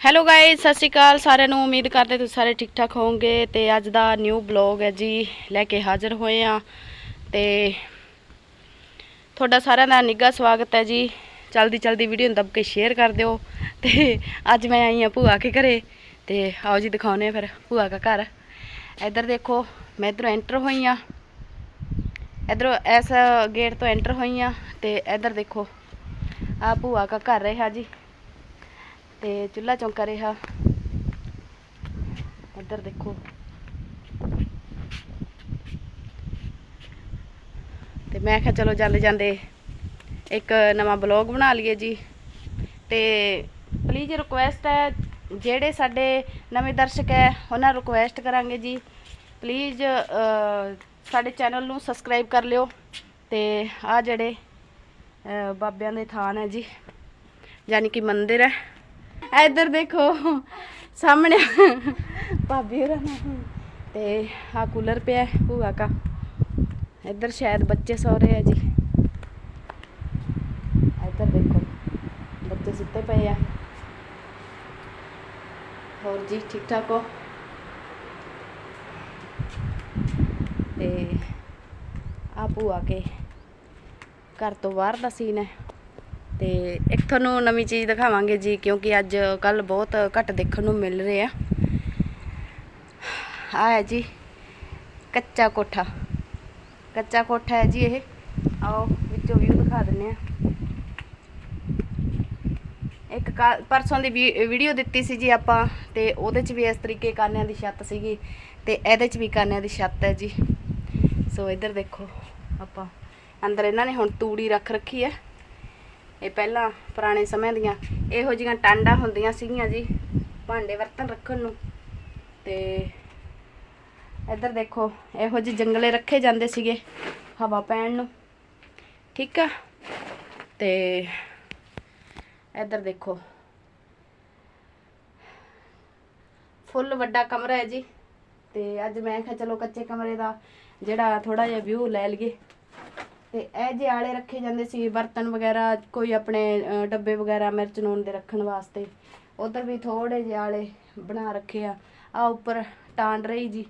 Hello guys ਸਤਿ ਸ਼੍ਰੀ ਅਕਾਲ ਸਾਰਿਆਂ ਨੂੰ। ਉਮੀਦ ਕਰਦੇ ਤੁਸੀਂ ਸਾਰੇ ਠੀਕ ਠਾਕ ਹੋਵੋਗੇ ਤੇ ਅੱਜ ਦਾ ਨਿਊ ਬਲੌਗ ਹੈ ਜੀ, ਲੈ ਕੇ ਹਾਜ਼ਰ ਹੋਏ ਆ ਤੇ ਤੁਹਾਡਾ ਸਾਰਿਆਂ ਦਾ ਨਿੱਘਾ ਸਵਾਗਤ ਹੈ ਜੀ। ਜਲਦੀ ਜਲਦੀ ਵੀਡੀਓ ਨੂੰ ਦੱਬ ਕੇ ਸ਼ੇਅਰ ਕਰ ਦਿਓ। ਤੇ ਅੱਜ ਮੈਂ ਆਈ ਆ ਭੂਆ ਕੇ ਘਰੇ। ਤੇ ਆਓ ਜੀ ਦਿਖਾਉਨੇ ਆ ਫਿਰ ਭੂਆ ਦਾ ਘਰ। ਇੱਧਰ ਦੇਖੋ, ਮੈਂ ਇੱਧਰੋਂ ਐਂਟਰ ਹੋਈ ਆ ਇੱਧਰੋਂ ਇਸ ਗੇਟ ਤੋਂ ਐਂਟਰ ਹੋਈ ਆ ਤੇ ਇੱਧਰ ਦੇਖੋ ਆ ਭੂਆ ਦਾ ਘਰ ਰਿਹਾ ਜੀ। ਤੇ ਚੁੱਲ੍ਹਾ ਚੌਂਕਾ ਰਿਹਾ। ਇੱਧਰ ਦੇਖੋ। ਤੇ ਮੈਂ ਕਿਹਾ ਚਲੋ ਜਾਂਦੇ ਜਾਂਦੇ ਇੱਕ ਨਵਾਂ ਬਲੌਗ ਬਣਾ ਲਈਏ ਜੀ। ਤੇ ਪਲੀਜ਼ ਰਿਕੁਐਸਟ ਹੈ, ਜਿਹੜੇ ਸਾਡੇ ਨਵੇਂ ਦਰਸ਼ਕ ਹੈ, ਉਹਨਾਂ ਨੂੰ ਰਿਕੁਐਸਟ ਕਰਾਂਗੇ ਜੀ। ਪਲੀਜ਼ ਸਾਡੇ ਚੈਨਲ ਨੂੰ ਸਬਸਕ੍ਰਾਈਬ ਕਰ ਲਿਓ। ਤੇ ਆ ਜਿਹੜੇ ਬਾਬਿਆਂ ਦੇ ਥਾਨ ਹੈ ਜੀ, ਯਾਨੀ ਕਿ ਮੰਦਿਰ ਹੈ। ਇੱਧਰ ਦੇਖੋ, ਸਾਹਮਣੇ। ਭਾਬੀ ਹੋਰਾਂ ਨਾਲ। ਤੇ ਆ ਕੂਲਰ ਪਿਆ ਭੂਆ ਕਾ। ਇੱਧਰ ਸ਼ਾਇਦ ਬੱਚੇ ਸੌ ਰਹੇ ਆ ਜੀ। ਇੱਧਰ ਦੇਖੋ, ਬੱਚੇ ਸੁੱਤੇ ਪਏ ਆ। ਹੋਰ ਜੀ, ਠੀਕ ਠਾਕ ਹੋ? ਤੇ ਆ ਭੂਆ ਕੇ ਘਰ ਤੋਂ ਬਾਹਰ ਦਾ ਸੀਨ ਹੈ। ਤੇ ਇੱਕ ਤੁਹਾਨੂੰ ਨਵੀਂ ਚੀਜ਼ ਦਿਖਾਵਾਂਗੇ ਜੀ, ਕਿਉਂਕਿ ਅੱਜ ਕੱਲ ਬਹੁਤ ਘੱਟ ਦੇਖਣ ਨੂੰ ਮਿਲ ਰਹੇ। ਆ ਆ ਹੈ ਜੀ, ਕੱਚਾ ਕੋਠਾ। ਕੱਚਾ ਕੋਠਾ ਹੈ ਜੀ ਇਹ। ਆਓ, ਵਿੱਚੋਂ ਵਿਊ ਦਿਖਾ ਦਿੰਨੇ ਆ ਇੱਕ ਕੱਲ੍ਹ- ਪਰਸੋਂ ਦੀ ਵੀਡੀਓ ਦਿੱਤੀ ਸੀ ਜੀ ਆਪਾਂ, ਤੇ ਉਹਦੇ ਚ ਵੀ ਇਸ ਤਰੀਕੇ ਕਾਨਿਆਂ ਦੀ ਛੱਤ ਸੀਗੀ, ਤੇ ਇਹਦੇ ਚ ਵੀ ਕਾਨਿਆਂ ਦੀ ਛੱਤ ਹੈ ਜੀ। ਸੋ ਇੱਧਰ ਦੇਖੋ ਆਪਾਂ। ਅੰਦਰ ਇਹਨਾਂ ਨੇ ਹੁਣ ਤੂੜੀ ਰੱਖ ਰੱਖੀ ਹੈ। ਇਹ ਪਹਿਲਾਂ ਪੁਰਾਣੇ ਸਮਿਆਂ ਦੀਆਂ ਇਹੋ ਜਿਹੀਆਂ ਟਾਂਡਾਂ ਹੁੰਦੀਆਂ ਸੀਗੀਆਂ ਜੀ, ਭਾਂਡੇ ਬਰਤਨ ਰੱਖਣ ਨੂੰ। ਤੇ ਇੱਧਰ ਦੇਖੋ, ਇਹੋ ਜਿਹੇ ਜੰਗਲੇ ਰੱਖੇ ਜਾਂਦੇ ਸੀਗੇ ਹਵਾ ਪੈਣ ਨੂੰ। ਠੀਕ ਆ? ਤੇ ਇੱਧਰ ਦੇਖੋ। ਫੁੱਲ ਵੱਡਾ ਕਮਰਾ ਹੈ ਜੀ। ਤੇ ਅੱਜ ਮੈਂ ਕਿਹਾ ਚਲੋ ਕੱਚੇ ਕਮਰੇ ਦਾ ਜਿਹੜਾ ਥੋੜਾ ਜਿਹਾ ਵਿਊ ਲੈ ਲਈਏ। ਤੇ ਇਹ ਜੇ ਆਲੇ ਰੱਖੇ ਜਾਂਦੇ ਸੀ, ਬਰਤਨ ਵਗੈਰਾ, ਕੋਈ ਆਪਣੇ ਡੱਬੇ ਵਗੈਰਾ ਮਿਰਚ ਨੂਨ ਦੇ ਰੱਖਣ ਵਾਸਤੇ, ਉਧਰ ਵੀ ਥੋੜੇ ਜਿਹੇ ਆਲੇ ਬਣਾ ਰੱਖੇ ਆ। ਆ ਉੱਪਰ ਟਾਂਡ ਰਹੀ ਜੀ।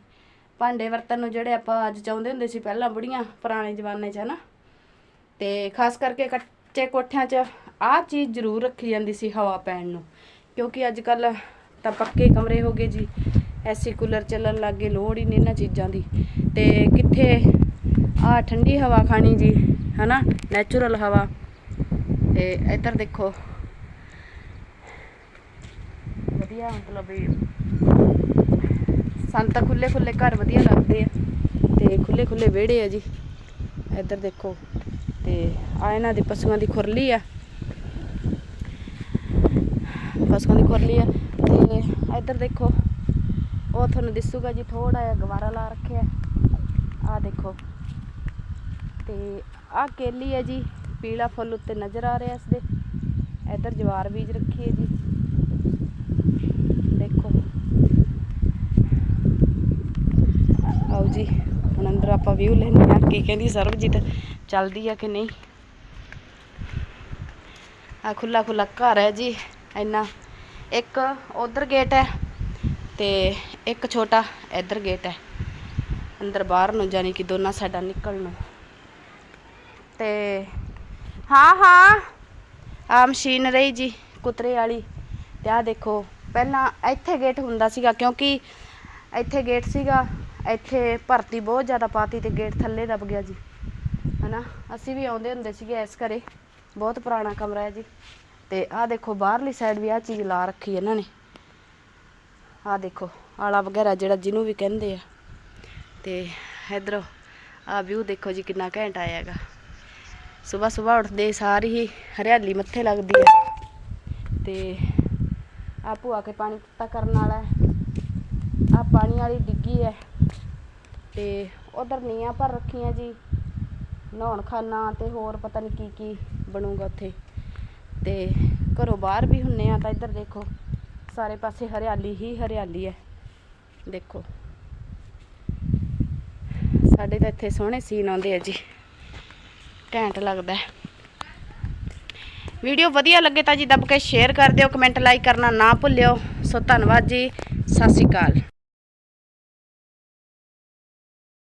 ਭਾਂਡੇ ਬਰਤਨ ਨੂੰ ਜਿਹੜੇ ਆਪਾਂ ਅੱਜ ਚਾਹੁੰਦੇ ਹੁੰਦੇ ਸੀ, ਪਹਿਲਾਂ ਬੁੜੀਆਂ, ਪੁਰਾਣੇ ਜ਼ਮਾਨੇ 'ਚ, ਹਨਾ? ਤੇ ਖਾਸ ਕਰਕੇ ਕੱਚੇ ਕੋਠਿਆਂ 'ਚ ਆਹ ਚੀਜ਼ ਜ਼ਰੂਰ ਰੱਖੀ ਜਾਂਦੀ ਸੀ ਹਵਾ ਪੈਣ ਨੂੰ, ਕਿਉਂਕਿ ਅੱਜ ਕੱਲ ਤਾਂ ਪੱਕੇ ਕਮਰੇ ਹੋ ਗਏ ਜੀ ਐਸੀ ਕੂਲਰ ਚੱਲਣ ਲੱਗ ਗਏ, ਲੋੜ ਹੀ ਨਹੀਂ ਇਹਨਾਂ ਚੀਜ਼ਾਂ ਦੀ। ਤੇ ਕਿੱਥੇ ਆ ਠੰਡੀ ਹਵਾ ਖਾਣੀ ਜੀ, ਹਨਾ? ਨੈਚੁਰਲ ਹਵਾ। ਤੇ ਇੱਧਰ ਦੇਖੋ। ਵਧੀਆ ਮਤਲਬ ਵੀ ਸਾਨੂੰ ਖੁੱਲੇ ਖੁੱਲੇ ਘਰ ਵਧੀਆ ਲੱਗਦੇ ਆ। ਤੇ ਖੁੱਲੇ ਖੁੱਲੇ ਵਿਹੜੇ ਆ ਜੀ। ਇੱਧਰ ਦੇਖੋ। ਤੇ ਆ ਇਹਨਾਂ ਦੇ ਪਸ਼ੂਆਂ ਦੀ ਖੁਰਲੀ ਆ। ਪਸ਼ੂਆਂ ਦੀ ਖੁਰਲੀ ਆ। ਤੇ ਇੱਧਰ ਦੇਖੋ। ਉਹ ਤੁਹਾਨੂੰ ਦਿਸੂਗਾ ਜੀ ਥੋੜਾ ਜਿਹਾ ਗਵਾਰਾ ਲਾ ਰੱਖਿਆ। ਆ ਦੇਖੋ। ਤੇ ਆ ਕੇਲੀ ਹੈ ਜੀ, ਪੀਲਾ ਫੁੱਲ ਉੱਤੇ ਨਜ਼ਰ ਆ ਰਿਹਾ ਇਸ ਦੇ ਇੱਧਰ ਜਵਾਰ ਬੀਜ ਰੱਖੀ ਹੈ ਜੀ। ਦੇਖੋ। ਆਓ ਜੀ, ਹੁਣ ਅੰਦਰ ਆਪਾਂ ਵਿਊ ਲੈਂਦੇ ਆ ਕੀ ਕਹਿੰਦੀ ਸਰਬਜੀਤ ਚੱਲਦੀ ਆ ਕਿ ਨਹੀਂ। ਆ ਖੁੱਲਾ ਖੁੱਲਾ ਘਰ ਹੈ ਜੀ, ਇੰਨਾ। ਇੱਕ ਉਧਰ ਗੇਟ ਹੈ ਤੇ ਇੱਕ ਛੋਟਾ ਇੱਧਰ ਗੇਟ ਹੈ। ਅੰਦਰ ਬਾਹਰ ਨੂੰ ਜਾਨੀ ਕਿ ਦੋਨਾਂ ਸਾਈਡਾਂ ਨਿਕਲਣ। ਨੂੰ ਤੇ ਹਾਂ ਹਾਂ। ਆ ਮਸ਼ੀਨ ਰਹੀ ਜੀ, ਕੁਤਰੇ ਵਾਲੀ। ਤੇ ਆ ਦੇਖੋ, ਪਹਿਲਾਂ ਇੱਥੇ ਗੇਟ ਹੁੰਦਾ ਸੀਗਾ, ਕਿਉਂਕਿ ਇੱਥੇ ਗੇਟ ਸੀਗਾ, ਇੱਥੇ ਭਰਤੀ ਬਹੁਤ ਜ਼ਿਆਦਾ ਪਾਤੀ ਤੇ ਗੇਟ ਥੱਲੇ ਦਬ ਗਿਆ ਜੀ। ਹਨਾ? ਅਸੀਂ ਵੀ ਆਉਂਦੇ ਹੁੰਦੇ ਸੀਗੇ ਇਸ ਘਰੇ, ਬਹੁਤ ਪੁਰਾਣਾ ਕਮਰਾ ਹੈ ਜੀ। ਤੇ ਆਹ ਦੇਖੋ, ਬਾਹਰਲੀ ਸਾਈਡ ਵੀ ਆਹ ਚੀਜ਼ ਲਾ ਰੱਖੀ ਇਹਨਾਂ ਨੇ। ਆਹ ਦੇਖੋ, ਆਲਾ ਵਗੈਰਾ ਜਿਹੜਾ ਜਿਹਨੂੰ ਵੀ ਕਹਿੰਦੇ ਆ। ਤੇ ਇਧਰ ਆ ਵਿਊ ਦੇਖੋ ਜੀ, ਕਿੰਨਾ ਘੈਂਟ ਆਇਆ ਹੈਗਾ। ਸਵੇਰ ਸਵੇਰ ਉੱਠਦੇ, ਸਾਰ ਹੀ ਹਰਿਆਲੀ ਮੱਥੇ ਲੱਗਦੀ ਹੈ ਤੇ ਆ ਭੂਆ ਕੇ ਪਾਣੀ ਪੱਤਾ ਕਰਨ ਵਾਲਾ ਹੈ। ਆ ਪਾਣੀ ਵਾਲੀ ਡਿੱਗੀ ਹੈ। ਤੇ ਉਧਰ ਨੀਆਂ ਭਰ ਰੱਖੀਆਂ ਜੀ। ਨਹਾਉਣ ਖਾਨਾ ਤੇ ਹੋਰ ਪਤਾ ਨਹੀਂ ਕੀ ਕੀ ਬਣੂਗਾ ਉੱਥੇ। ਤੇ ਘਰੋਂ ਬਾਹਰ ਵੀ ਹੁੰਨੇ ਆ ਤਾਂ ਇੱਧਰ ਦੇਖੋ, ਸਾਰੇ ਪਾਸੇ ਹਰਿਆਲੀ ਹੀ ਹਰਿਆਲੀ ਹੈ। ਦੇਖੋ। ਸਾਡੇ ਤਾਂ ਇੱਥੇ ਸੋਹਣੇ ਸੀਨ ਆਉਂਦੇ ਆ ਜੀ। ਘੈਂਟ ਲੱਗਦਾ ਹੈ। ਵੀਡੀਓ ਵਧੀਆ ਲੱਗੇ ਤਾਂ ਜੀ ਦੱਬ ਕੇ ਸ਼ੇਅਰ ਕਰ ਦਿਓ ਕਮੈਂਟ ਲਾਈਕ ਕਰਨਾ ਨਾ ਭੁੱਲਿਓ। ਸੋ ਧੰਨਵਾਦ ਜੀ, ਸਤਿ ਸ਼੍ਰੀ ਅਕਾਲ।